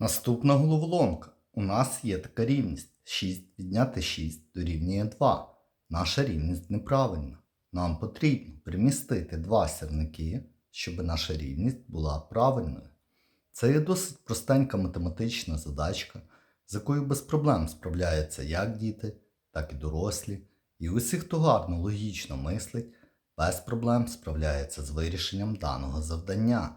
Наступна головоломка. У нас є така рівність. 6 відняти 6 дорівнює 2. Наша рівність неправильна. Нам потрібно примістити два сірники, щоб наша рівність була правильною. Це є досить простенька математична задачка, з якою без проблем справляються як діти, так і дорослі. І усі, хто гарно логічно мислить, без проблем справляється з вирішенням даного завдання.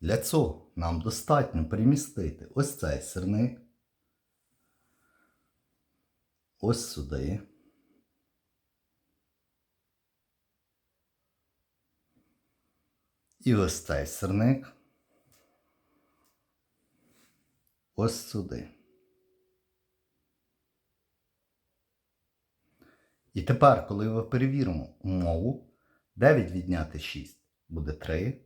Для цього нам достатньо перемістити ось цей сирник, ось сюди. І ось цей сирник ось сюди. І тепер, коли ми перевіримо умову, 9 відняти 6 буде 3,